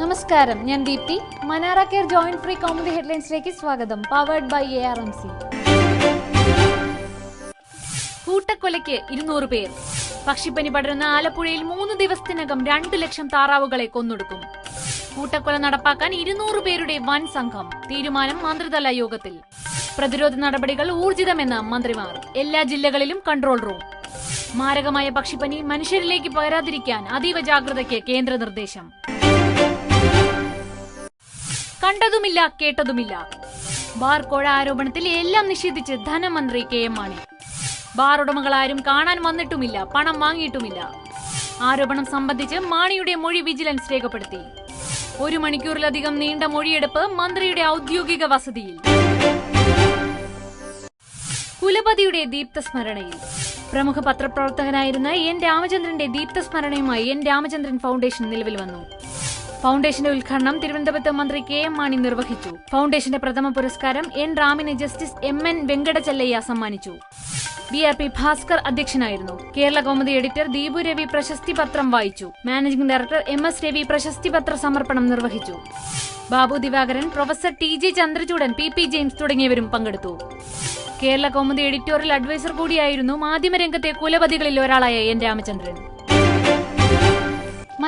നമസ്കാരം ഞാൻ Deepthi. Manara care joint free Kaumudi ഹെഡ്ലൈൻസിലേക്ക് സ്വാഗതം. Powered by A R M C കൂട്ടക്കൊലയ്ക്ക് ഇരുന്നൂറ് പേർ. പക്ഷിപ്പനി പടരുന്ന ആലപ്പുഴയിൽ മൂന്ന് ദിവസത്തിനകം രണ്ടു ലക്ഷം താറാവുകളെ കൊന്നൊടുക്കും. കൂട്ടക്കൊല നടപ്പാക്കാൻ ഇരുന്നൂറ് പേരുടെ വൻ സംഘം. തീരുമാനം മന്ത്രിതല യോഗത്തിൽ. പ്രതിരോധ നടപടികൾ ഊർജിതമെന്ന് മന്ത്രിമാർ. എല്ലാ ജില്ലകളിലും കൺട്രോൾ റൂം മാരകമായ പക്ഷിപ്പനി മനുഷ്യരിലേക്ക് പകരാതിരിക്കാൻ അതീവ ജാഗ്രതയ്ക്ക് കേന്ദ്ര നിർദ്ദേശം കണ്ടതുമില്ല കേട്ടതുമില്ല. ബാർ കോഴ ആരോപണത്തിൽ എല്ലാം നിഷേധിച്ച് ധനമന്ത്രി കെ എം മാണി. ബാർ ഉടമകൾ ആരും കാണാൻ വന്നിട്ടുമില്ല പണം വാങ്ങിയിട്ടുമില്ല. ആരോപണം സംബന്ധിച്ച് മാണിയുടെ മൊഴി വിജിലൻസ് രേഖപ്പെടുത്തി. ഒരു മണിക്കൂറിലധികം നീണ്ട മൊഴിയെടുപ്പ് മന്ത്രിയുടെ ഔദ്യോഗിക വസതിയിൽ. കുലപതിയുടെ ദീപ്തസ്മരണയിൽ. പ്രമുഖ പത്രപ്രവർത്തകനായിരുന്ന എൻ രാമചന്ദ്രന്റെ ദീപ്തസ്മരണയുമായി എൻ രാമചന്ദ്രൻ ഫൗണ്ടേഷൻ നിലവിൽ വന്നു. ഫൗണ്ടേഷന്റെ ഉദ്ഘാടനം തിരുവനന്തപുരത്ത് മന്ത്രി കെ എം മാണി നിർവഹിച്ചു. ഫൗണ്ടേഷന്റെ പ്രഥമ പുരസ്കാരം എൻ റാമിന് ജസ്റ്റിസ് എം എൻ വെങ്കടചല്ലയ്യ സമ്മാനിച്ചു. ബി ആർ പി ഭാസ്കർ അധ്യക്ഷനായിരുന്നു. കേരള കൗമുദി എഡിറ്റർ ദീപു രവി പ്രശസ്തി പത്രം വായിച്ചു. Managing director M S Ravi പ്രശസ്തി പത്ര സമർപ്പണം നിർവഹിച്ചു. Babu Divakaran professor T G Chandrachoodan P P James തുടങ്ങിയവരും പങ്കെടുത്തു. കേരള കൗമുദി എഡിറ്റോറിയൽ അഡ്വൈസർ കൂടിയായിരുന്നു മാധ്യമരംഗത്തെ കുലപതികളിൽ ഒരാളായ N Ramachandran.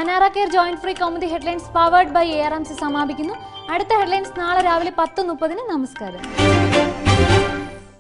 Manara care joint free Kaumudi headlines powered by A R M C സമാപിക്കുന്നു. അടുത്ത ഹെഡ്ലൈൻസ് നാളെ രാവിലെ പത്ത് മുപ്പതിന്. നമസ്കാരം.